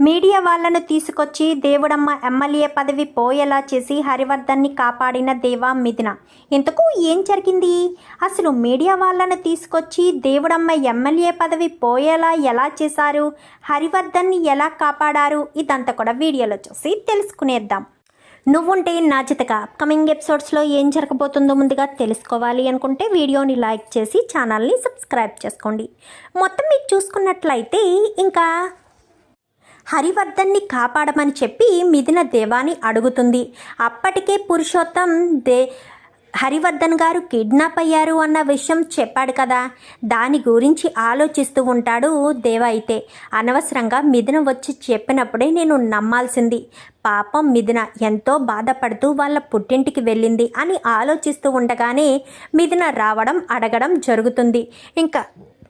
Media వాళ్ళను తీసుకొచ్చి దేవుడమ్మ ఎమ్మెల్యే పదవి పోయేలా చేసి హరివర్ధన్ని కాపాడిన దేవా మిథున. ఇంతకు ఏం జరిగింది? అసలు మీడియా వాళ్ళను తీసుకొచ్చి దేవుడమ్మ ఎమ్మెల్యే పదవి పోయేలా ఎలా చేశారు? హరివర్ధన్ని ఎలా కాపాడారు? ఇదంతా కూడా వీడియోలో చూసి తెలుసుకునేద్దాం. నువ్వుంటే నా చితక అప్కమింగ్ ఎపిసోడ్స్లో ఏం జరగబోతుందో ముందుగా తెలుసుకోవాలి అనుకుంటే వీడియోని లైక్ చేసి ఛానల్ని సబ్స్క్రైబ్ చేసుకోండి. మొత్తం మీకు చూసుకున్నట్లయితే ఇంకా హరివర్ధన్ని కాపాడమని చెప్పి మిథున దేవాని అడుగుతుంది. అప్పటికే పురుషోత్తం దే హరివర్ధన్ గారు కిడ్నాప్ అయ్యారు అన్న విషయం చెప్పాడు కదా. దాని గురించి ఆలోచిస్తూ ఉంటాడు దేవ అయితే. అనవసరంగా మిథున వచ్చి చెప్పినప్పుడే నేను నమ్మాల్సింది. పాపం మిథున ఎంతో బాధపడుతూ వాళ్ళ పుట్టింటికి వెళ్ళింది అని ఆలోచిస్తూ ఉండగానే మిథున రావడం అడగడం జరుగుతుంది. ఇంకా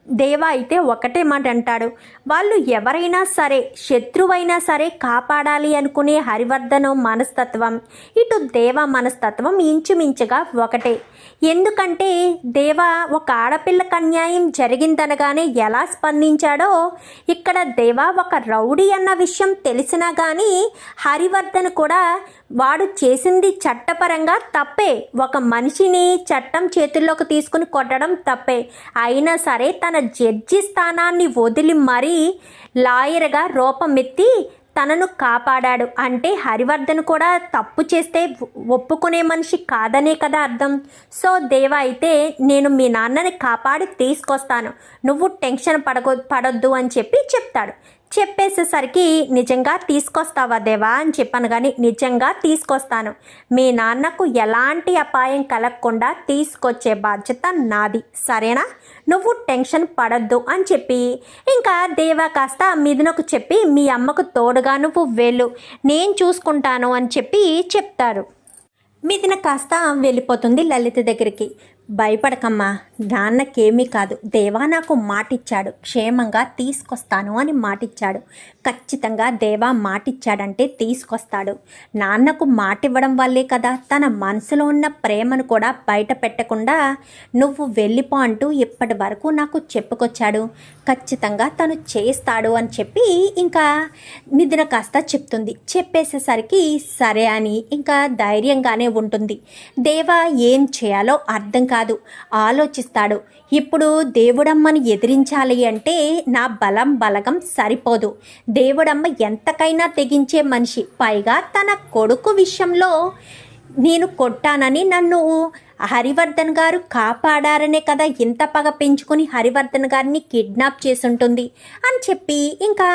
దేవ అయితే ఒకటే మాట అంటాడు. వాళ్ళు ఎవరైనా సరే శత్రువైనా సరే కాపాడాలి అనుకునే హరివర్ధనం మనస్తత్వం. ఇటు దేవ మనస్తత్వం ఇంచుమించుగా ఒకటే. ఎందుకంటే దేవ ఒక ఆడపిల్లకి అన్యాయం జరిగిందనగానే ఎలా స్పందించాడో ఇక్కడ దేవ ఒక రౌడీ అన్న విషయం తెలిసినా కానీ హరివర్ధన్ కూడా వాడు చేసింది చట్టపరంగా తప్పే. ఒక మనిషిని చట్టం చేతుల్లోకి తీసుకుని కొట్టడం తప్పే. అయినా సరే తన జడ్జి స్థానాన్ని వదిలి మరీ లాయర్గా రూపమెత్తి తనను కాపాడాడు. అంటే హరివర్ధన్ కూడా తప్పు చేస్తే ఒప్పుకునే మనిషి కాదనే కదా అర్థం. సో దేవ అయితే నేను మీ నాన్నని కాపాడి తీసుకొస్తాను. నువ్వు టెన్షన్ పడగొ పడొద్దు అని చెప్పి చెప్తాడు. చెప్పేసేసరికి నిజంగా తీసుకొస్తావా దేవా? అని చెప్పాను కానీ నిజంగా తీసుకొస్తాను. మీ నాన్నకు ఎలాంటి అపాయం కలగకుండా తీసుకొచ్చే బాధ్యత నాది. సరేనా? నువ్వు టెన్షన్ పడద్దు అని చెప్పి ఇంకా దేవా కాస్త మిథునకు చెప్పి మీ అమ్మకు తోడుగా నువ్వు వెళ్ళు. నేను చూసుకుంటాను అని చెప్పి చెప్తారు. మిథున కాస్త వెళ్ళిపోతుంది లలిత దగ్గరికి. భయపడకమ్మా. నాన్నకేమీ కాదు. దేవా నాకు మాటిచ్చాడు. క్షేమంగా తీసుకొస్తాను అని మాటిచ్చాడు. ఖచ్చితంగా దేవా మాటిచ్చాడంటే తీసుకొస్తాడు. నాన్నకు మాటివ్వడం వల్లే కదా తన మనసులో ఉన్న ప్రేమను కూడా బయట పెట్టకుండా నువ్వు వెళ్ళిపో అంటూ ఇప్పటి వరకు నాకు చెప్పుకొచ్చాడు. ఖచ్చితంగా తను చేస్తాడు అని చెప్పి ఇంకా నిద్ర కాస్త చెప్తుంది. చెప్పేసేసరికి సరే అని ఇంకా ధైర్యంగానే ఉంటుంది. దేవా ఏం చేయాలో అర్థం కాదు కాదు. ఆలోచిస్తాడు. ఇప్పుడు దేవుడమ్మను ఎదిరించాలి అంటే నా బలం బలగం సరిపోదు. దేవుడమ్మ ఎంతకైనా తెగించే మనిషి. పైగా తన కొడుకు విషయంలో నేను కొట్టానని నన్ను హరివర్ధన్ గారు కాపాడారనే కదా ఇంత పగ పెంచుకుని హరివర్ధన్ గారిని కిడ్నాప్ చేసుంటుంది అని చెప్పి ఇంకా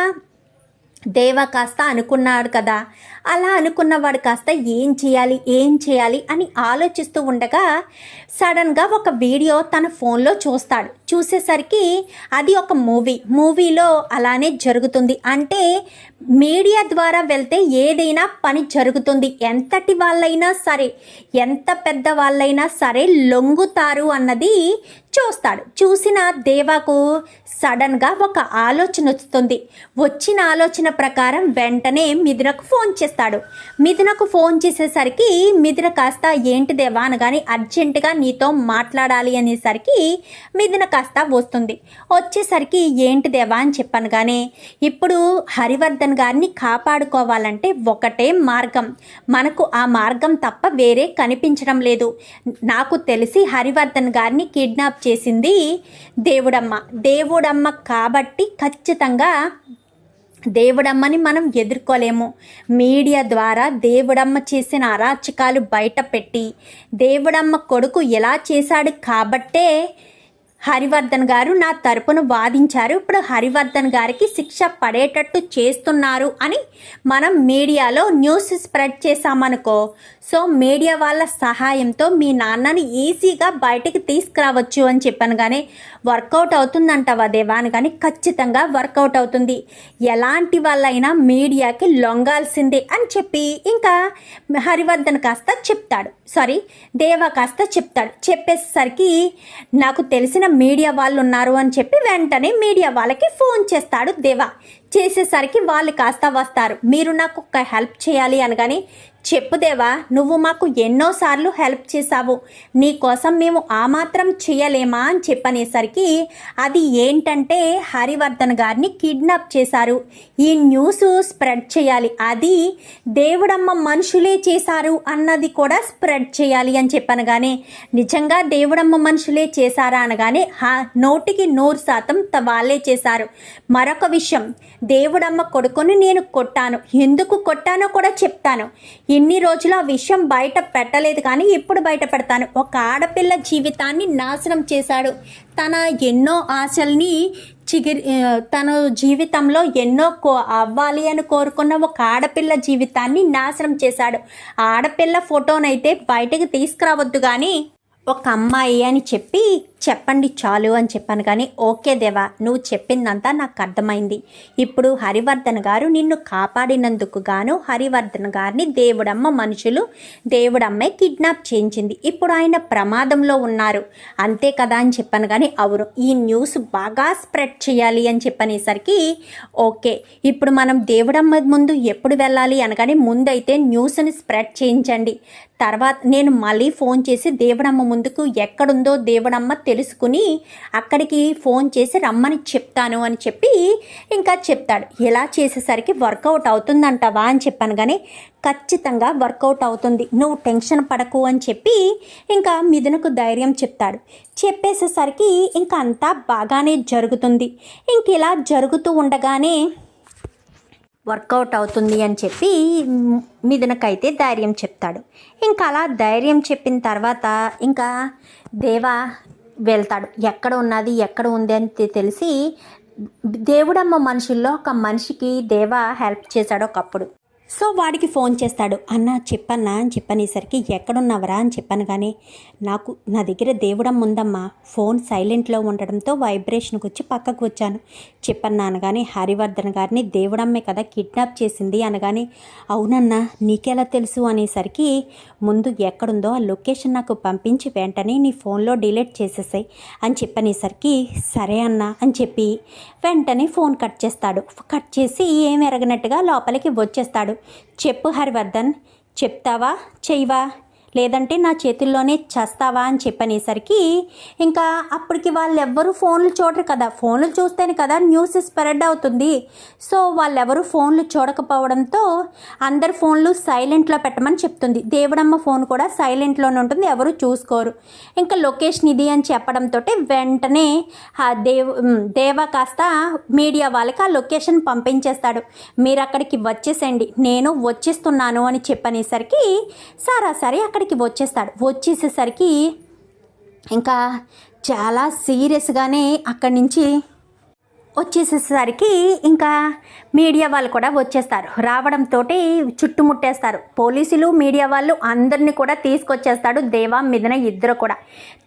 దేవ కాస్త అనుకున్నాడు కదా. అలా అనుకున్నవాడు కాస్త ఏం చేయాలి ఏం చేయాలి అని ఆలోచిస్తూ ఉండగా సడన్గా ఒక వీడియో తన ఫోన్లో చూస్తాడు. చూసేసరికి అది ఒక మూవీ. మూవీలో అలానే జరుగుతుంది. అంటే మీడియా ద్వారా వెళ్తే ఏదైనా పని జరుగుతుంది. ఎంతటి వాళ్ళైనా సరే ఎంత పెద్ద వాళ్ళైనా సరే లొంగుతారు అన్నది చూస్తాడు. చూసిన దేవాకు సడన్గా ఒక ఆలోచన వస్తుంది. వచ్చిన ఆలోచన ప్రకారం వెంటనే మిథునకు ఫోన్ చేస్తాడు. మిథునకు ఫోన్ చేసేసరికి మిథున కాస్త ఏంటి దేవా అనగాని అర్జెంటుగా నీతో మాట్లాడాలి అనేసరికి మిథున కాస్త వస్తుంది. వచ్చేసరికి ఏంటి దేవా అని చెప్పాను కానీ ఇప్పుడు హరివర్ధన్ గారిని కాపాడుకోవాలంటే ఒకటే మార్గం. మనకు ఆ మార్గం తప్ప వేరే కనిపించడం లేదు. నాకు తెలిసి హరివర్ధన్ గారిని కిడ్నాప్ చేసింది దేవుడమ్మ. దేవుడమ్మ కాబట్టి ఖచ్చితంగా దేవుడమ్మని మనం ఎదుర్కోలేము. మీడియా ద్వారా దేవుడమ్మ చేసిన అరాచకాలు బయట పెట్టి దేవుడమ్మ కొడుకు ఎలా చేశాడు కాబట్టే హరివర్ధన్ గారు నా తరపున వాదించారు. ఇప్పుడు హరివర్ధన్ గారికి శిక్ష పడేటట్టు చేస్తున్నారు అని మనం మీడియాలో న్యూస్ స్ప్రెడ్ చేశామనుకో సో మీడియా వాళ్ళ సహాయంతో మీ నాన్నని ఈజీగా బయటికి తీసుకురావచ్చు అని చెప్పాను. కానీ వర్కౌట్ అవుతుందంటావా దేవా అని కానీ ఖచ్చితంగా వర్కౌట్ అవుతుంది. ఎలాంటి వాళ్ళైనా మీడియాకి లొంగాల్సిందే అని చెప్పి ఇంకా హరివర్ధన్ కాస్త చెప్తాడు. సారీ దేవా కాస్త చెప్తాడు. చెప్పేసరికి నాకు తెలిసిన మీడియా వాళ్ళు ఉన్నారు అని చెప్పి వెంటనే మీడియా వాళ్ళకి ఫోన్ చేస్తాడు దేవా. చేసేసరికి వాళ్ళు కాస్త వస్తారు. మీరు నాకు ఒక హెల్ప్ చేయాలి అనగానే చెప్పుదేవా నువ్వు మాకు ఎన్నోసార్లు హెల్ప్ చేశావు. నీకోసం మేము ఆ మాత్రం చేయలేమా అని చెప్పనేసరికి అది ఏంటంటే హరివర్ధన్ గారిని కిడ్నాప్ చేశారు. ఈ న్యూస్ స్ప్రెడ్ చేయాలి. అది దేవుడమ్మ మనుషులే చేశారు అన్నది కూడా స్ప్రెడ్ చేయాలి అని చెప్పనగానే నిజంగా దేవుడమ్మ మనుషులే చేశారా అనగానే హా నోటికి నూరు శాతం వాళ్ళే చేశారు. మరొక విషయం దేవుడమ్మ కొడుకుని నేను కొట్టాను. ఎందుకు కొట్టానో కూడా చెప్తాను. ఇన్ని రోజులు ఆ విషయం బయట పెట్టలేదు కానీ ఇప్పుడు బయట పెడతాను. ఒక ఆడపిల్ల జీవితాన్ని నాశనం చేశాడు. తన ఎన్నో ఆశల్ని చిగిరి తన జీవితంలో ఎన్నో కో అవ్వాలి అని కోరుకున్న ఒక ఆడపిల్ల జీవితాన్ని నాశనం చేశాడు. ఆడపిల్ల ఫోటోనైతే బయటకు తీసుకురావద్దు కానీ ఒక అమ్మాయి అని చెప్పి చెప్పండి చాలు అని చెప్పాను కానీ ఓకే దేవా నువ్వు చెప్పిందంతా నాకు అర్థమైంది. ఇప్పుడు హరివర్ధన్ గారు నిన్ను కాపాడినందుకు గాను హరివర్ధన్ గారిని దేవుడమ్మ మనుషులు దేవుడమ్మే కిడ్నాప్ చేయించింది. ఇప్పుడు ఆయన ప్రమాదంలో ఉన్నారు. అంతే కదా అని చెప్పాను కానీ అవును ఈ న్యూస్ బాగా స్ప్రెడ్ చేయాలి అని చెప్పనేసరికి ఓకే ఇప్పుడు మనం దేవుడమ్మ ముందు ఎప్పుడు వెళ్ళాలి అనగానే ముందైతే న్యూస్ని స్ప్రెడ్ చేయించండి. తర్వాత నేను మళ్ళీ ఫోన్ చేసి దేవుడమ్మ ముందుకు ఎక్కడుందో దేవుడమ్మ తెలుసుకుని అక్కడికి ఫోన్ చేసి రమ్మని చెప్తాను అని చెప్పి ఇంకా చెప్తాడు. ఇలా చేసేసరికి వర్కౌట్ అవుతుందంటవా? అని చెప్పాను కానీ ఖచ్చితంగా వర్కౌట్ అవుతుంది. నువ్వు టెన్షన్ పడకు అని చెప్పి ఇంకా మిథునకు ధైర్యం చెప్తాడు. చెప్పేసేసరికి ఇంకా అంతా బాగానే జరుగుతుంది. ఇంక ఇలా జరుగుతూ ఉండగానే వర్కౌట్ అవుతుంది అని చెప్పి మిథునకైతే ధైర్యం చెప్తాడు. ఇంకా అలా ధైర్యం చెప్పిన తర్వాత ఇంకా దేవా వెళ్తాడు. ఎక్కడ ఉన్నది ఎక్కడ ఉంది అని తెలిసి దేవుడమ్మ మనుషుల్లో ఒక మనిషికి దేవా హెల్ప్ చేశాడు ఒకప్పుడు. సో వాడికి ఫోన్ చేస్తాడు అన్న చెప్పన్నా అని చెప్పనేసరికి ఎక్కడున్నావరా అని చెప్పాను కానీ నాకు నా దగ్గర దేవుడం ఉందమ్మా. ఫోన్ సైలెంట్లో ఉండడంతో వైబ్రేషన్కి వచ్చి పక్కకు వచ్చాను. చెప్పన్నా అనగానే హరివర్ధన్ గారిని దేవుడమ్మే కదా కిడ్నాప్ చేసింది అనగానే అవునన్నా నీకెలా తెలుసు అనేసరికి ముందు ఎక్కడుందో ఆ లొకేషన్ నాకు పంపించి వెంటనే నీ ఫోన్లో డిలీట్ చేసేసాయి అని చెప్పనేసరికి సరే అన్నా అని చెప్పి వెంటనే ఫోన్ కట్ చేస్తాడు. కట్ చేసి ఏం ఎరగనట్టుగా లోపలికి వచ్చేస్తాడు. చెప్పు హర్వర్ధన్ చెప్తావా చెయ్యవా? లేదంటే నా చేతుల్లోనే చేస్తావా అని చెప్పనేసరికి ఇంకా అప్పటికి వాళ్ళెవ్వరూ ఫోన్లు చూడరు కదా. ఫోన్లు చూస్తేనే కదా న్యూస్ స్ప్రెడ్ అవుతుంది. సో వాళ్ళెవరూ ఫోన్లు చూడకపోవడంతో అందరు ఫోన్లు సైలెంట్లో పెట్టమని చెప్తుంది. దేవుడమ్మ ఫోన్ కూడా సైలెంట్లోనే ఉంటుంది. ఎవరు చూసుకోరు. ఇంకా లొకేషన్ ఇది అని చెప్పడంతో వెంటనే ఆ దేవ్ దేవ కాస్త మీడియా వాళ్ళకి ఆ లొకేషన్ పంపించేస్తాడు. మీరు అక్కడికి వచ్చేసండి నేను వచ్చేస్తున్నాను అని చెప్పనేసరికి అక్కడ అక్కడికి వచ్చేస్తాడు. వచ్చేసేసరికి ఇంకా చాలా సీరియస్గానే అక్కడి నుంచి వచ్చేసేసరికి ఇంకా మీడియా వాళ్ళు కూడా వచ్చేస్తారు. రావడంతో చుట్టుముట్టేస్తారు. పోలీసులు మీడియా వాళ్ళు అందరినీ కూడా తీసుకొచ్చేస్తాడు దేవా మిథున ఇద్దరు కూడా.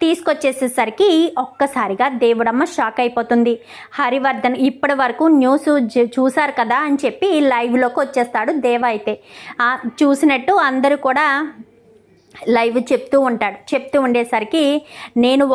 తీసుకొచ్చేసేసరికి ఒక్కసారిగా దేవుడమ్మ షాక్ అయిపోతుంది. హరివర్ధన్ ఇప్పటి వరకు న్యూస్ చూశారు కదా అని చెప్పి లైవ్లోకి వచ్చేస్తాడు దేవా అయితే. చూసినట్టు అందరూ కూడా లైవ్ చెప్తూ ఉంటాడు. చెప్తూ ఉండేసరికి నేను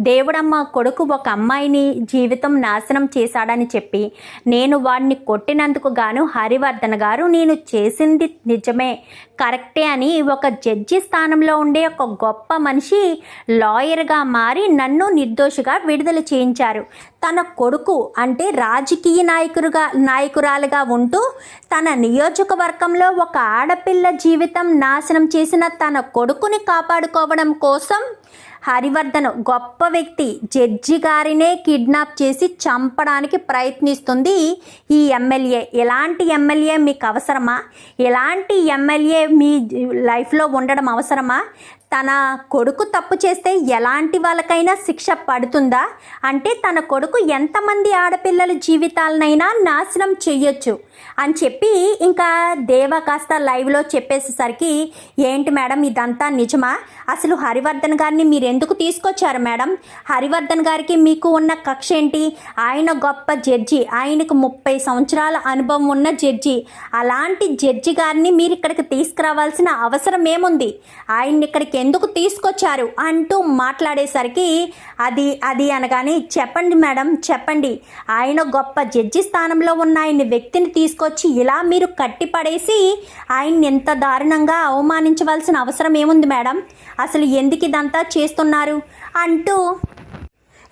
దేవుడమ్మ కొడుకు ఒక అమ్మాయిని జీవితం నాశనం చేశాడని చెప్పి నేను వాడిని కొట్టినందుకు గాను హరివర్ధన్ గారు నేను చేసింది నిజమే. కరెక్టే అని ఒక జడ్జి స్థానంలో ఉండే ఒక గొప్ప మనిషి లాయర్గా మారి నన్ను నిర్దోషిగా విడుదల చేయించారు. తన కొడుకు అంటే రాజకీయ నాయకులుగా నాయకురాలుగా ఉంటూ తన నియోజకవర్గంలో ఒక ఆడపిల్ల జీవితం నాశనం చేసిన తన కొడుకుని కాపాడుకోవడం కోసం హరివర్ధన్ గొప్ప వ్యక్తి జడ్జి గారినే కిడ్నాప్ చేసి చంపడానికి ప్రయత్నిస్తుంది ఈ ఎమ్మెల్యే. ఎలాంటి ఎమ్మెల్యే మీకు అవసరమా? ఎలాంటి ఎమ్మెల్యే మీ లైఫ్లో ఉండడం అవసరమా? తన కొడుకు తప్పు చేస్తే ఎలాంటి వాళ్ళకైనా శిక్ష పడుతుందా? అంటే తన కొడుకు ఎంతమంది ఆడపిల్లల జీవితాలనైనా నాశనం చెయ్యొచ్చు అని చెప్పి ఇంకా దేవ కాస్త లైవ్లో చెప్పేసేసరికి ఏంటి మేడం ఇదంతా నిజమా? అసలు హరివర్ధన్ గారిని మీరు ఎందుకు తీసుకొచ్చారు మేడం? హరివర్ధన్ గారికి మీకు ఉన్న కక్ష ఏంటి? ఆయన గొప్ప జడ్జి. ఆయనకు ముప్పై సంవత్సరాల అనుభవం ఉన్న జడ్జి. అలాంటి జడ్జి గారిని మీరు ఇక్కడికి తీసుకురావాల్సిన అవసరం ఏముంది? ఆయన్ని ఇక్కడికి ఇక్కడికి ఎందుకు తీసుకొచ్చారు? అంటూ మాట్లాడేసరికి అది అది అనగానే చెప్పండి మేడం చెప్పండి. ఆయన గొప్ప జడ్జి స్థానంలో ఉన్న ఆయన వ్యక్తిని తీసుకొచ్చి ఇలా మీరు కట్టిపడేసి ఆయన్ని ఎంత దారుణంగా అవమానించవలసిన అవసరం ఏముంది మేడం? అసలు ఎందుకు ఇదంతా చేస్తున్నారు? అంటూ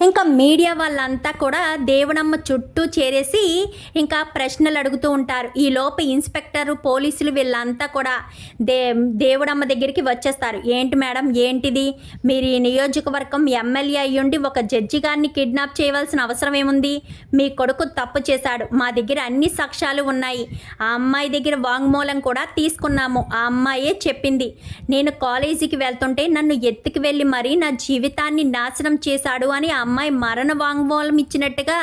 ఇంకా మీడియా వాళ్ళంతా కూడా దేవుడమ్మ చుట్టూ చేరేసి ఇంకా ప్రశ్నలు అడుగుతూ ఉంటారు. ఈ లోపు ఇన్స్పెక్టర్ పోలీసులు వీళ్ళంతా కూడా దే దేవుడమ్మ దగ్గరికి వచ్చేస్తారు. ఏంటి మేడం? ఏంటిది? మీరు ఈ నియోజకవర్గం ఎమ్మెల్యే అయ్యుండి ఒక జడ్జి గారిని కిడ్నాప్ చేయవలసిన అవసరం ఏముంది? మీ కొడుకు తప్పు చేశాడు. మా దగ్గర అన్ని సాక్ష్యాలు ఉన్నాయి. ఆ అమ్మాయి దగ్గర వాంగ్మూలం కూడా తీసుకున్నాము. ఆ అమ్మాయే చెప్పింది. నేను కాలేజీకి వెళ్తుంటే నన్ను ఎత్తుకు వెళ్ళి మరీ నా జీవితాన్ని నాశనం చేశాడు అని ఆ అమ్మాయి మరణ వాంగ్మూలం ఇచ్చినట్టుగా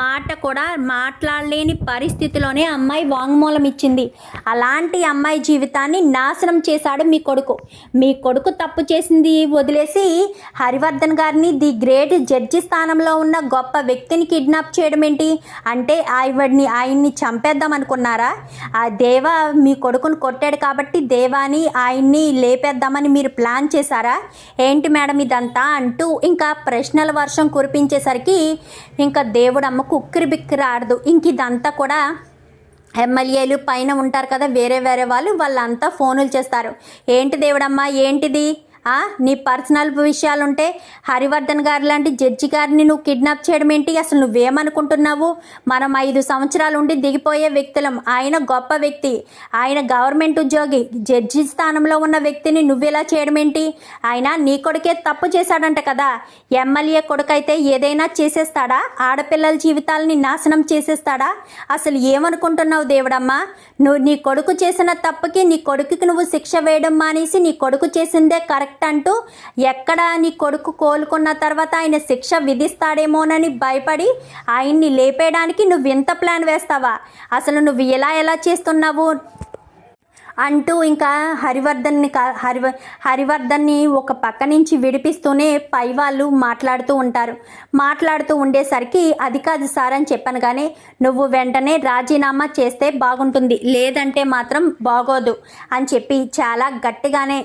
మాట కూడా మాట్లాడలేని పరిస్థితిలోనే అమ్మాయి వాంగ్మూలం ఇచ్చింది. అలాంటి అమ్మాయి జీవితాన్ని నాశనం చేశాడు మీ కొడుకు. మీ కొడుకు తప్పు చేసింది వదిలేసి హరివర్ధన్ గారిని ది గ్రేట్ జడ్జి స్థానంలో ఉన్న గొప్ప వ్యక్తిని కిడ్నాప్ చేయడం ఏంటి? అంటే ఆవిడ్ని ఆయన్ని చంపేద్దాం అనుకున్నారా? ఆ దేవ మీ కొడుకును కొట్టాడు కాబట్టి దేవాని ఆయన్ని లేపేద్దామని మీరు ప్లాన్ చేశారా? ఏంటి మేడం ఇదంతా అంటూ ఇంకా ప్రశ్నల వర్షం కురిపించేసరికి ఇంకా దేవుడు అమ్మకు ఉక్కిరి బిక్కిరి ఆడదు ఇంక ఇదంతా కూడా ఎమ్మెల్యేలు పైన ఉంటారు కదా వేరే వేరే వాళ్ళు వాళ్ళంతా ఫోనులు చేస్తారు. ఏంటి దేవుడమ్మా ఏంటిది? నీ పర్సనల్ విషయాలు ఉంటే హరివర్ధన్ గారు లాంటి జడ్జి గారిని నువ్వు కిడ్నాప్ చేయడం ఏంటి? అసలు నువ్వేమనుకుంటున్నావు? మనం ఐదు సంవత్సరాలు ఉండి దిగిపోయే వ్యక్తులం. ఆయన గొప్ప వ్యక్తి. ఆయన గవర్నమెంట్ ఉద్యోగి. జడ్జి స్థానంలో ఉన్న వ్యక్తిని నువ్వెలా చేయడం ఏంటి? ఆయన నీ కొడుకే తప్పు చేశాడంట కదా. ఎమ్మెల్యే కొడుకైతే ఏదైనా చేసేస్తాడా? ఆడపిల్లల జీవితాలని నాశనం చేసేస్తాడా? అసలు ఏమనుకుంటున్నావు దేవుడమ్మా? నువ్వు నీ కొడుకు చేసిన తప్పుకి నీ కొడుకుకి నువ్వు శిక్ష వేయడం మానేసి నీ కొడుకు చేసిందే కరెక్ట్ అంటూ ఎక్కడ నీ కొడుకు కోలుకున్న తర్వాత ఆయన శిక్ష విధిస్తాడేమోనని భయపడి ఆయన్ని లేపేయడానికి నువ్వు ఇంత ప్లాన్ వేస్తావా? అసలు నువ్వు ఎలా ఎలా చేస్తున్నావు? అంటూ ఇంకా హరివర్ధన్ని క హరివ హరివర్ధన్ని ఒక పక్క నుంచి విడిపిస్తూనే పై వాళ్ళు మాట్లాడుతూ ఉంటారు. మాట్లాడుతూ ఉండేసరికి అది కాదు సార్ అని చెప్పాను కానీ నువ్వు వెంటనే రాజీనామా చేస్తే బాగుంటుంది. లేదంటే మాత్రం బాగోదు అని చెప్పి చాలా గట్టిగానే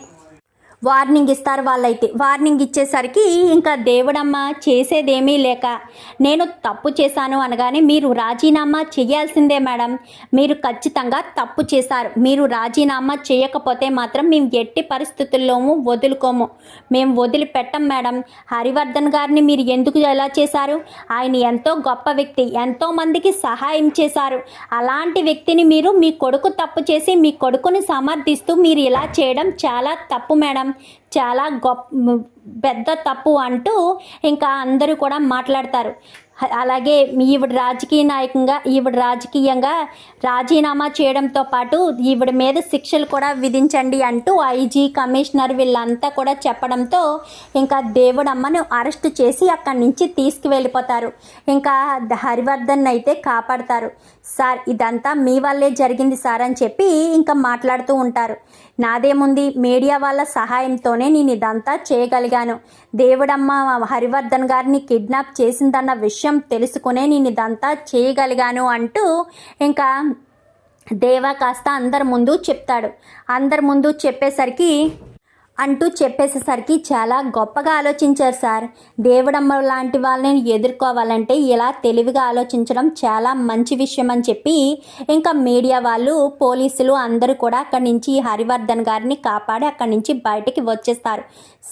వార్నింగ్ ఇస్తారు వాళ్ళైతే. వార్నింగ్ ఇచ్చేసరికి ఇంకా దేవుడమ్మ చేసేదేమీ లేక నేను తప్పు చేశాను అనగానే మీరు రాజీనామా చేయాల్సిందే మేడం. మీరు ఖచ్చితంగా తప్పు చేశారు. మీరు రాజీనామా చేయకపోతే మాత్రం మేము ఎట్టి పరిస్థితుల్లోనూ వదులుకోము. మేము వదిలిపెట్టం మేడం. హరివర్ధన్ గారిని మీరు ఎందుకు ఎలా చేశారు? ఆయన ఎంతో గొప్ప వ్యక్తి. ఎంతో మందికి సహాయం చేశారు. అలాంటి వ్యక్తిని మీరు మీ కొడుకు తప్పు చేసి మీ కొడుకుని సమర్థిస్తూ మీరు ఇలా చేయడం చాలా తప్పు మేడం. చాలా గొప్ప పెద్ద తప్పు అంటూ ఇంకా అందరూ కూడా మాట్లాడతారు. అలాగే ఈవిడ రాజకీయ నాయకంగా ఈవిడ రాజకీయంగా రాజీనామా చేయడంతో పాటు ఈవిడ మీద శిక్షలు కూడా విధించండి అంటూ ఐజీ కమిషనర్ వీళ్ళంతా కూడా చెప్పడంతో ఇంకా దేవుడమ్మను అరెస్ట్ చేసి అక్కడి నుంచి తీసుకువెళ్ళిపోతారు. ఇంకా హరివర్ధన్ అయితే కాపాడతారు. సార్ ఇదంతా మీ వల్లే జరిగింది సార్ అని చెప్పి ఇంకా మాట్లాడుతూ ఉంటారు. నాదేముంది? మీడియా వాళ్ళ సహాయంతోనే నేను ఇదంతా చేయగలిగాను. దేవుడమ్మ హరివర్ధన్ గారిని కిడ్నాప్ చేసిందన్న విషయం తెలుసుకునే నేను ఇదంతా చేయగలిగాను అంటూ ఇంకా దేవా కాస్త అందరి ముందు చెప్తాడు. అందరి ముందు చెప్పేసరికి అంటూ చెప్పేసేసరికి చాలా గొప్పగా ఆలోచించారు సార్. దేవుడమ్మ లాంటి వాళ్ళని ఎదుర్కోవాలంటే ఇలా తెలివిగా ఆలోచించడం చాలా మంచి విషయం అని చెప్పి ఇంకా మీడియా వాళ్ళు పోలీసులు అందరూ కూడా అక్కడి నుంచి హరివర్ధన్ గారిని కాపాడి అక్కడి నుంచి బయటికి వచ్చేస్తారు.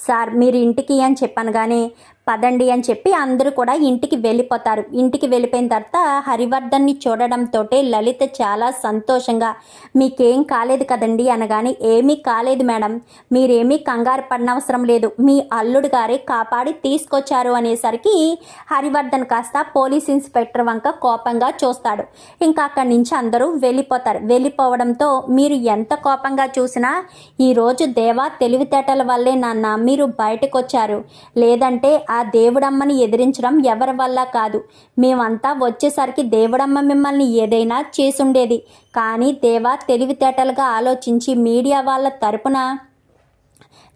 సార్ మీరు ఇంటికి అని చెప్పాను కానీ పదండి అని చెప్పి అందరూ కూడా ఇంటికి వెళ్ళిపోతారు. ఇంటికి వెళ్ళిపోయిన తర్వాత హరివర్ధన్ని చూడడంతో లలిత చాలా సంతోషంగా మీకేం కాలేదు కదండి అనగానే ఏమీ కాలేదు మేడం. మీరేమీ కంగారు పడనవసరం లేదు. మీ అల్లుడు గారే కాపాడి తీసుకొచ్చారు అనేసరికి హరివర్ధన్ కాస్త పోలీస్ ఇన్స్పెక్టర్ వంక కోపంగా చూస్తాడు. ఇంకా అక్కడి నుంచి అందరూ వెళ్ళిపోతారు. వెళ్ళిపోవడంతో మీరు ఎంత కోపంగా చూసినా ఈరోజు దేవా తెలివితేటల వల్లే నాన్న మీరు బయటకు వచ్చారు లేదంటే ఆ ఆ దేవుడమ్మని ఎదిరించడం ఎవరి వల్ల కాదు. మేమంతా వచ్చేసరికి దేవుడమ్మ మిమ్మల్ని ఏదైనా చేసుండేది. కానీ దేవా తెలివితేటలుగా ఆలోచించి మీడియా వాళ్ళ తరపున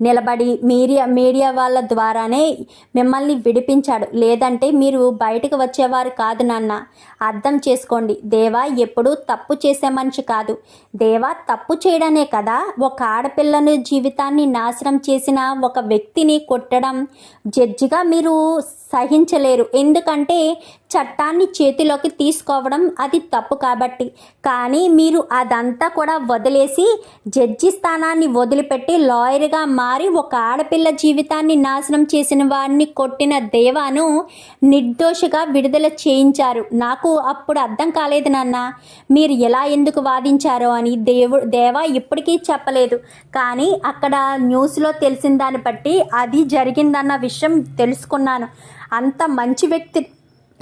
నిలబడి మీడియా మీడియా వాళ్ళ ద్వారానే మిమ్మల్ని విడిపించాడు. లేదంటే మీరు బయటకు వచ్చేవారు కాదు నాన్న. అర్థం చేసుకోండి. దేవా ఎప్పుడూ తప్పు చేసే మనిషి కాదు. దేవా తప్పు చేయడమే కదా. ఒక ఆడపిల్లను జీవితాన్ని నాశనం చేసిన ఒక వ్యక్తిని కొట్టడం. జడ్జిగా మీరు సహించలేరు. ఎందుకంటే చట్టాన్ని చేతిలోకి తీసుకోవడం అది తప్పు కాబట్టి. కానీ మీరు అదంతా కూడా వదిలేసి జడ్జి స్థానాన్ని వదిలిపెట్టి లాయర్గా మారి ఒక ఆడపిల్ల జీవితాన్ని నాశనం చేసిన వారిని కొట్టిన దేవాను నిర్దోషిగా విడుదల చేయించారు. నాకు అప్పుడు అర్థం కాలేదు నాన్న. మీరు ఎలా ఎందుకు వాదించారో అని దేవు దేవా ఇప్పటికీ చెప్పలేదు. కానీ అక్కడ న్యూస్లో తెలిసిన దాన్ని బట్టి అది జరిగిందన్న విషయం తెలుసుకున్నాను. అంత మంచి వ్యక్తి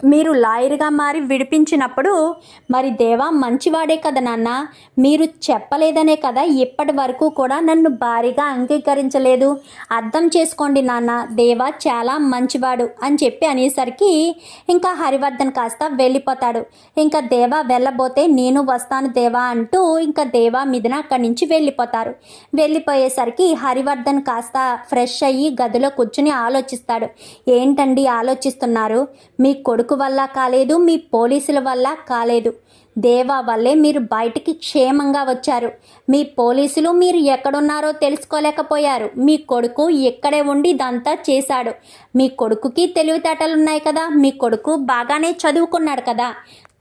మీరు లాయర్గా మారి విడిపించినప్పుడు మరి దేవా మంచివాడే కదా నాన్న. మీరు చెప్పలేదనే కదా ఇప్పటి వరకు కూడా నన్ను భారీగా అంగీకరించలేదు. అర్థం చేసుకోండి నాన్న దేవా చాలా మంచివాడు అని చెప్పి అనేసరికి ఇంకా హరివర్ధన్ కాస్త వెళ్ళిపోతాడు. ఇంకా దేవా వెళ్ళబోతే నేను వస్తాను దేవా అంటూ ఇంకా దేవా మీదన అక్కడి నుంచి వెళ్ళిపోతారు. వెళ్ళిపోయేసరికి హరివర్ధన్ కాస్త ఫ్రెష్ అయ్యి గదిలో కూర్చుని ఆలోచిస్తాడు. ఏంటండి ఆలోచిస్తున్నారు? మీ కొడుకు వల్ల కాలేదు మీ పోలీసుల వల్ల కాలేదు. దేవా వల్లే మీరు బయటికి క్షేమంగా వచ్చారు. మీ పోలీసులు మీరు ఎక్కడున్నారో తెలుసుకోలేకపోయారు. మీ కొడుకు ఇక్కడే ఉండి ఇదంతా చేశాడు. మీ కొడుకుకి తెలివితేటలున్నాయి కదా మీ కొడుకు బాగానే చదువుకున్నాడు కదా.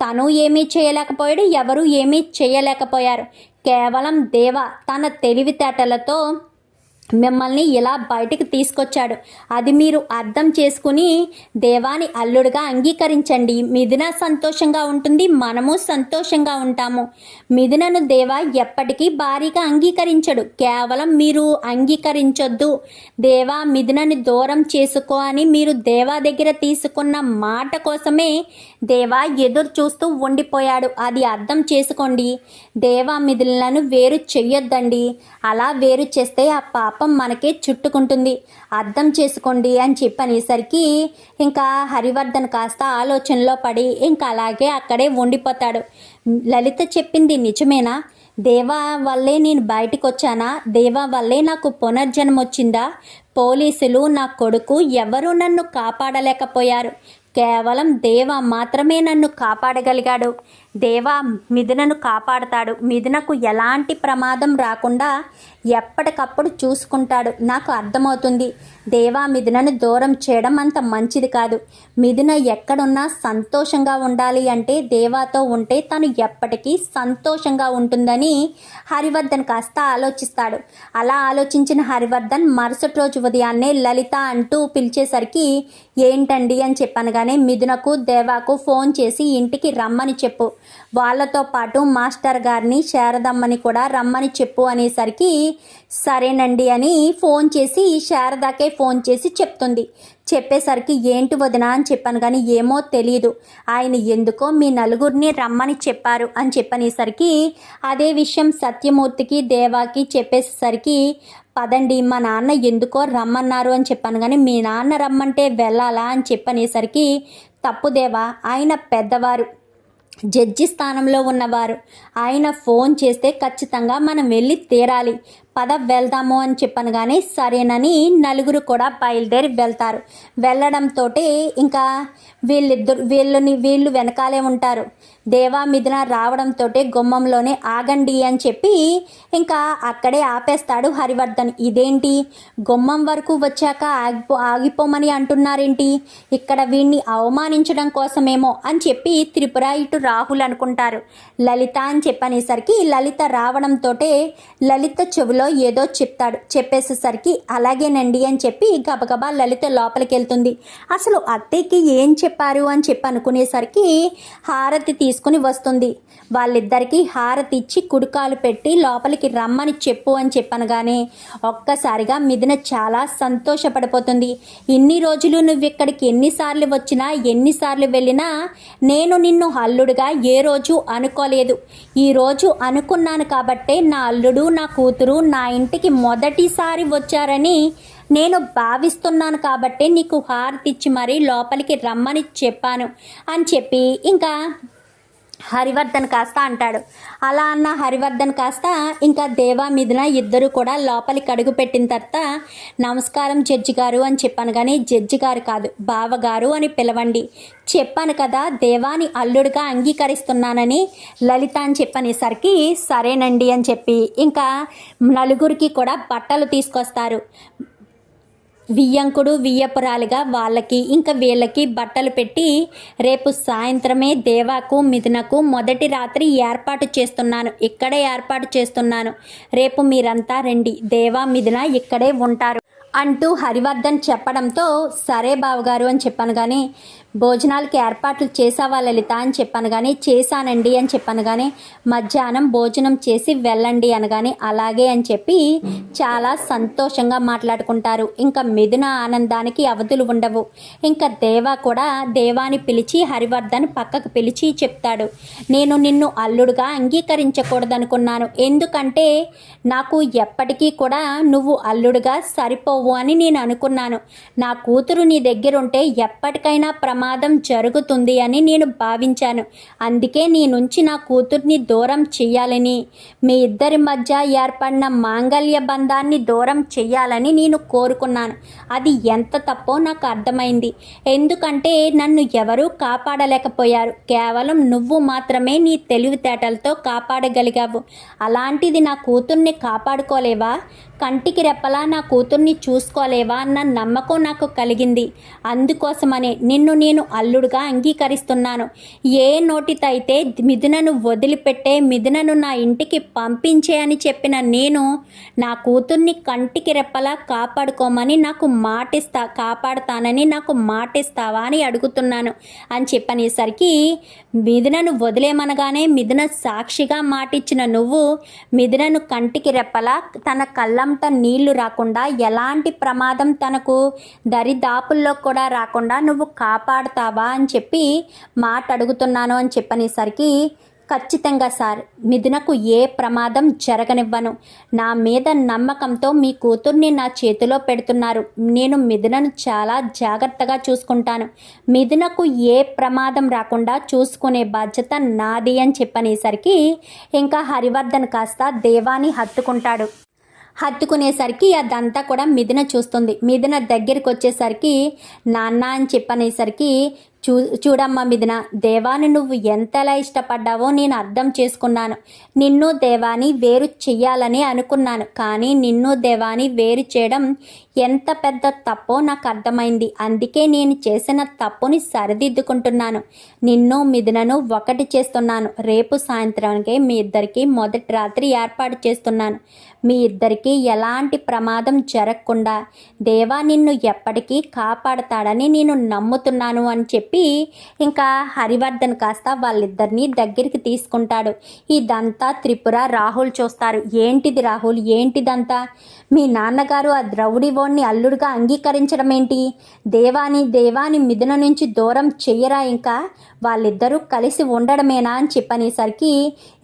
తను ఏమీ చేయలేకపోయాడు ఎవరు ఏమీ చేయలేకపోయారు. కేవలం దేవ తన తెలివితేటలతో మిమ్మల్ని ఇలా బయటికి తీసుకొచ్చాడు. అది మీరు అర్థం చేసుకుని దేవాని అల్లుడుగా అంగీకరించండి. మిథున సంతోషంగా ఉంటుంది మనము సంతోషంగా ఉంటాము. మిథునను దేవ ఎప్పటికీ భారీగా అంగీకరించడు. కేవలం మీరు అంగీకరించొద్దు. దేవా మిథునని దూరం చేసుకో అని మీరు దేవా దగ్గర తీసుకున్న మాట కోసమే దేవా ఎదురు చూస్తూ ఉండిపోయాడు. అది అర్థం చేసుకోండి. దేవా మిథులను వేరు చెయ్యొద్దండి. అలా వేరు చేస్తే ఆ పాప మనకే చుట్టుకుంటుంది. అర్థం చేసుకోండి అని చెప్పనేసరికి ఇంకా హరివర్ధన్ కాస్త ఆలోచనలో పడి ఇంకా అలాగే అక్కడే ఉండిపోతాడు. లలిత చెప్పింది నిజమేనా? దేవా వల్లే నేను బయటకు వచ్చానా దేవా వల్లే నాకు పునర్జన్మ వచ్చిందా? పోలీసులు నా కొడుకు ఎవరూ నన్ను కాపాడలేకపోయారు. కేవలం దేవ మాత్రమే నన్ను కాపాడగలిగాడు. దేవా మిథునను కాపాడతాడు. మిథునకు ఎలాంటి ప్రమాదం రాకుండా ఎప్పటికప్పుడు చూసుకుంటాడు. నాకు అర్థమవుతుంది. దేవా మిథునను దూరం చేయడం అంత మంచిది కాదు. మిథున ఎక్కడున్నా సంతోషంగా ఉండాలి అంటే దేవాతో ఉంటే తను ఎప్పటికీ సంతోషంగా ఉంటుందని హరివర్ధన్ కాస్త ఆలోచిస్తాడు. అలా ఆలోచించిన హరివర్ధన్ మరుసటి రోజు ఉదయాన్నే లలిత అంటూ పిలిచేసరికి ఏంటండి? అని చెప్పనగానే మిథునకు దేవాకు ఫోన్ చేసి ఇంటికి రమ్మని చెప్పు. వాళ్ళతో పాటు మాస్టర్ గారిని శారదమ్మని కూడా రమ్మని చెప్పు అనేసరికి సరేనండి అని ఫోన్ చేసి శారదాకే ఫోన్ చేసి చెప్తుంది. చెప్పేసరికి ఏంటి వదిన అని చెప్పాను కానీ ఏమో తెలియదు ఆయన ఎందుకో మీ నలుగురిని రమ్మని చెప్పారు అని చెప్పనేసరికి అదే విషయం సత్యమూర్తికి దేవాకి చెప్పేసరికి పదండి మా నాన్న ఎందుకో రమ్మన్నారు అని చెప్పాను కానీ మీ నాన్న రమ్మంటే వెళ్ళాలా అని చెప్పనేసరికి తప్పుదేవా ఆయన పెద్దవారు జడ్జి స్థానంలో ఉన్నవారు. ఆయన ఫోన్ చేస్తే ఖచ్చితంగా మనం వెళ్ళి తీరాలి. పద వెళ్దాము అని చెప్పాను కానీ సరేనని నలుగురు కూడా బయలుదేరి వెళ్తారు. వెళ్ళడంతో ఇంకా వీళ్ళిద్దరు వీళ్ళని వీళ్ళు వెనకాలే ఉంటారు. దేవా మిథున రావడంతో గుమ్మంలోనే ఆగండి అని చెప్పి ఇంకా అక్కడే ఆపేస్తాడు హరివర్ధన్. ఇదేంటి? గుమ్మం వరకు వచ్చాక ఆగిపో ఆగిపోమని అంటున్నారేంటి? ఇక్కడ వీడిని అవమానించడం కోసమేమో అని చెప్పి త్రిపుర ఇటు రాహుల్ అనుకుంటారు. లలిత అని చెప్పనేసరికి లలిత రావడంతో లలిత చెవిలో ఏదో చెప్తాడు చెప్పేసేసరికి అలాగేనండి అని చెప్పి గబగబా లలిత లోపలికి వెళ్తుంది అసలు అత్తయ్యకి ఏం చెప్పారు అని చెప్పి అనుకునేసరికి హారతి తీసుకుని వస్తుంది. వాళ్ళిద్దరికీ హారతి ఇచ్చి కుడికాలు పెట్టి లోపలికి రమ్మని చెప్పు అని చెప్పనగానే ఒక్కసారిగా మిథున చాలా సంతోషపడిపోతుంది. ఇన్ని రోజులు నువ్వు ఇక్కడికి ఎన్నిసార్లు వచ్చినా ఎన్నిసార్లు వెళ్ళినా నేను నిన్ను అల్లుడుగా ఏ రోజు అనుకోలేదు. ఈరోజు అనుకున్నాను కాబట్టే నా అల్లుడు నా కూతురు నా ఇంటికి మొదటిసారి వచ్చారని నేను భావిస్తున్నాను కాబట్టి నీకు హారతిచ్చి మరీ లోపలికి రమ్మని చెప్పాను అని చెప్పి ఇంకా హరివర్ధన్ కాస్త అంటాడు. అలా అన్న హరివర్ధన్ కాస్త ఇంకా దేవా మిథున ఇద్దరు కూడా లోపలికి అడుగు పెట్టిన తర్వాత నమస్కారం జడ్జి గారు అని చెప్పాను కానీ జడ్జి గారు కాదు బావగారు అని పిలవండి. చెప్పాను కదా దేవాని అల్లుడుగా అంగీకరిస్తున్నానని లలిత అని చెప్పనేసరికి సరేనండి అని చెప్పి ఇంకా నలుగురికి కూడా బట్టలు తీసుకొస్తారు. వియ్యంకుడు వియ్యపురాలుగా వాళ్ళకి ఇంకా వీళ్ళకి బట్టలు పెట్టి రేపు సాయంత్రమే దేవాకు మిథునకు మొదటి రాత్రి ఏర్పాటు చేస్తున్నాను. ఇక్కడే ఏర్పాటు చేస్తున్నాను. రేపు మీరంతా రండి. దేవా మిథున ఇక్కడే ఉంటారు. అంటూ హరివర్ధన్ చెప్పడంతో సరే బావగారు అని చెప్పాను కానీ భోజనాలకి ఏర్పాట్లు చేసావా లలిత అని చెప్పాను కానీ చేశానండి అని చెప్పాను కానీ మధ్యాహ్నం భోజనం చేసి వెళ్ళండి అనగానే అలాగే అని చెప్పి చాలా సంతోషంగా మాట్లాడుకుంటారు. ఇంకా మిథున ఆనందానికి అవధులు ఉండవు. ఇంకా దేవా కూడా దేవాని పిలిచి హరివర్ధన్ పక్కకు పిలిచి చెప్తాడు. నేను నిన్ను అల్లుడుగా అంగీకరించకూడదనుకున్నాను. ఎందుకంటే నాకు ఎప్పటికీ కూడా నువ్వు అల్లుడుగా సరిపోవు అని నేను అనుకున్నాను. నా కూతురు నీ దగ్గరుంటే ఎప్పటికైనా ప్రమాదం జరుగుతుంది అని నేను భావించాను. అందుకే నీ నుంచి నా కూతుర్ని దూరం చేయాలని మీ ఇద్దరి మధ్య ఏర్పడిన మాంగల్య బంధాన్ని దూరం చెయ్యాలని నేను కోరుకున్నాను. అది ఎంత తప్పో నాకు అర్థమైంది. ఎందుకంటే నన్ను ఎవరూ కాపాడలేకపోయారు. కేవలం నువ్వు మాత్రమే నీ తెలివితేటలతో కాపాడగలిగావు. అలాంటిది నా కూతుర్ని కాపాడుకోలేవా? కంటికి రెప్పలా నా కూతుర్ని చూసుకోలేవా? అన్న నమ్మకం నాకు కలిగింది. అందుకోసమనే నిన్ను నేను నేను అల్లుడుగా అంగీకరిస్తున్నాను. ఏ నోటితైతే మిథునను వదిలిపెట్టే మిథునను నా ఇంటికి పంపించే అని చెప్పిన నేను నా కూతుర్ని కంటికి రెప్పలా కాపాడుకోమని నాకు మాటిస్తా కాపాడుతానని నాకు మాటిస్తావా అని అడుగుతున్నాను. అని చెప్పనేసరికి మిథునను వదిలేమనగానే మిథున సాక్షిగా మాటిచ్చిన నువ్వు మిథునను కంటికి రెప్పలా తన కళ్ళంట నీళ్ళు రాకుండా ఎలాంటి ప్రమాదం తనకు దరిదాపుల్లో కూడా రాకుండా నువ్వు కాపాడు కాపాడుతావా అని చెప్పి మాట అడుగుతున్నాను అని చెప్పనేసరికి ఖచ్చితంగా సార్ మిథునకు ఏ ప్రమాదం జరగనివ్వను. నా మీద నమ్మకంతో మీ కూతుర్ని నా చేతిలో పెడుతున్నారు. నేను మిథునను చాలా జాగ్రత్తగా చూసుకుంటాను. మిథునకు ఏ ప్రమాదం రాకుండా చూసుకునే బాధ్యత నాది అని చెప్పనేసరికి ఇంకా హరివర్ధన్ కాస్త దేవాని హత్తుకుంటాడు. హత్తుకునేసరికి అదంతా కూడా మిథున చూస్తుంది. మిథున దగ్గరికి వచ్చేసరికి నాన్న అని చెప్పనేసరికి చూ చూడమ్మా మిథున దేవాని నువ్వు ఎంతలా ఇష్టపడ్డావో నేను అర్థం చేసుకున్నాను. నిన్ను దేవాని వేరు చెయ్యాలని అనుకున్నాను. కానీ నిన్ను దేవాని వేరు చేయడం ఎంత పెద్ద తప్పో నాకు అర్థమైంది. అందుకే నేను చేసిన తప్పుని సరిదిద్దుకుంటున్నాను. నిన్ను మిథునను ఒకటి చేస్తున్నాను. రేపు సాయంత్రానికి మీ ఇద్దరికి మొదటి రాత్రి ఏర్పాటు చేస్తున్నాను. మీ ఇద్దరికి ఎలాంటి ప్రమాదం జరగకుండా దేవా నిన్ను ఎప్పటికీ కాపాడతాడని నేను నమ్ముతున్నాను అని చెప్పి ఇంకా హరివర్ధన్ కాస్త వాళ్ళిద్దరిని దగ్గరికి తీసుకుంటాడు. ఇదంతా త్రిపుర రాహుల్ చూస్తారు. ఏంటిది రాహుల్? ఏంటిదంతా? మీ నాన్నగారు ఆ ద్రౌడివోణ్ణి అల్లుడుగా అంగీకరించడం ఏంటి? దేవాని దేవాని మిథున నుంచి దూరం చెయ్యరా ఇంకా? వాళ్ళిద్దరూ కలిసి ఉండడమేనా అని చెప్పనేసరికి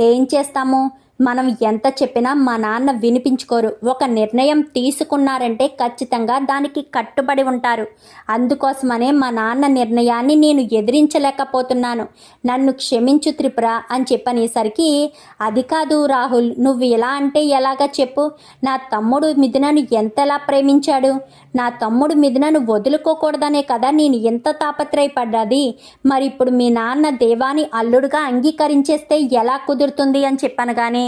ఏం చేస్తాము? మనం ఎంత చెప్పినా మా నాన్న వినిపించుకోరు. ఒక నిర్ణయం తీసుకున్నారంటే ఖచ్చితంగా దానికి కట్టుబడి ఉంటారు. అందుకోసమనే మా నాన్న నిర్ణయాన్ని నేను ఎదిరించలేకపోతున్నాను. నన్ను క్షమించు త్రిపుర అని చెప్పనేసరికి అది కాదు రాహుల్ నువ్వు ఇలా అంటే ఎలాగా చెప్పు? నా తమ్ముడు మిథునను ఎంతలా ప్రేమించాడు? నా తమ్ముడు మిథునను వదులుకోకూడదనే కదా నేను ఎంత తాపత్రయపడ్డది. మరి ఇప్పుడు మీ నాన్న దేవాని అల్లుడుగా అంగీకరించేస్తే ఎలా కుదురుతుంది అని చెప్పాను కానీ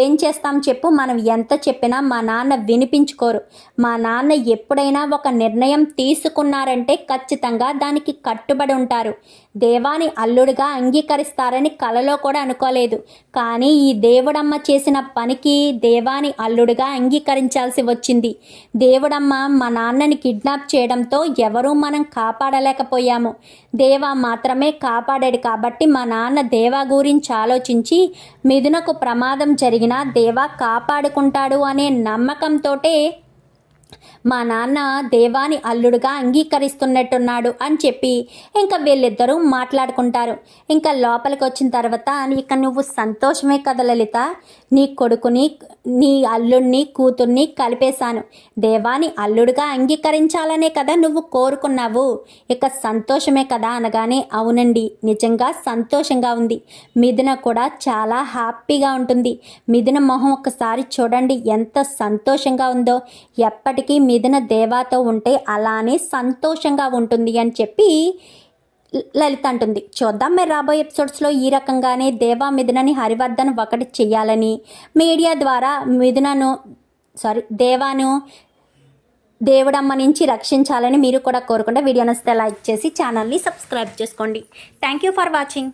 ఏం చేస్తాం చెప్పు మనం ఎంత చెప్పినా మా నాన్న వినిపించుకోరు. మా నాన్న ఎప్పుడైనా ఒక నిర్ణయం తీసుకున్నారంటే ఖచ్చితంగా దానికి కట్టుబడి ఉంటారు. దేవాని అల్లుడుగా అంగీకరిస్తారని కలలో కూడా అనుకోలేదు. కానీ ఈ దేవుడమ్మ చేసిన పనికి దేవాని అల్లుడుగా అంగీకరించాల్సి వచ్చింది. దేవుడమ్మ మా నాన్నని కిడ్నాప్ చేయడంతో ఎవరూ మనం కాపాడలేకపోయాము. దేవా మాత్రమే కాపాడాడు కాబట్టి మా నాన్న దేవా గురించి ఆలోచించి మిథునకు ప్రమాదం జరిగినా దేవా కాపాడుకుంటాడు అనే నమ్మకంతోటే మా నాన్న దేవాని అల్లుడుగా అంగీకరిస్తున్నట్టున్నాడు అని చెప్పి ఇంకా వీళ్ళిద్దరూ మాట్లాడుకుంటారు. ఇంకా లోపలికి వచ్చిన తర్వాత ఇక నువ్వు సంతోషమే కదా లలిత. నీ కొడుకుని నీ అల్లుడిని కూతుర్ని కలిపేశాను. దేవాని అల్లుడుగా అంగీకరించాలనే కదా నువ్వు కోరుకున్నావు. ఇక సంతోషమే కదా అనగానే అవునండి నిజంగా సంతోషంగా ఉంది. మిథున కూడా చాలా హ్యాపీగా ఉంటుంది. మిథున మొహం ఒకసారి చూడండి ఎంత సంతోషంగా ఉందో. ఎప్పటికీ మిథున దేవాతో ఉంటే అలానే సంతోషంగా ఉంటుంది అని చెప్పి లలిత అంటుంది. చూద్దాం మరి రాబోయే ఎపిసోడ్స్లో ఈ రకంగానే దేవా మిథునని హరివర్ధన్ ఒకటి చేయాలని మీడియా ద్వారా మిథునను సారీ దేవాను దేవుడమ్మ నుంచి రక్షించాలని మీరు కూడా కోరుకుంటే వీడియో నచ్చితే లైక్ చేసి ఛానల్ని సబ్స్క్రైబ్ చేసుకోండి. Thank you for watching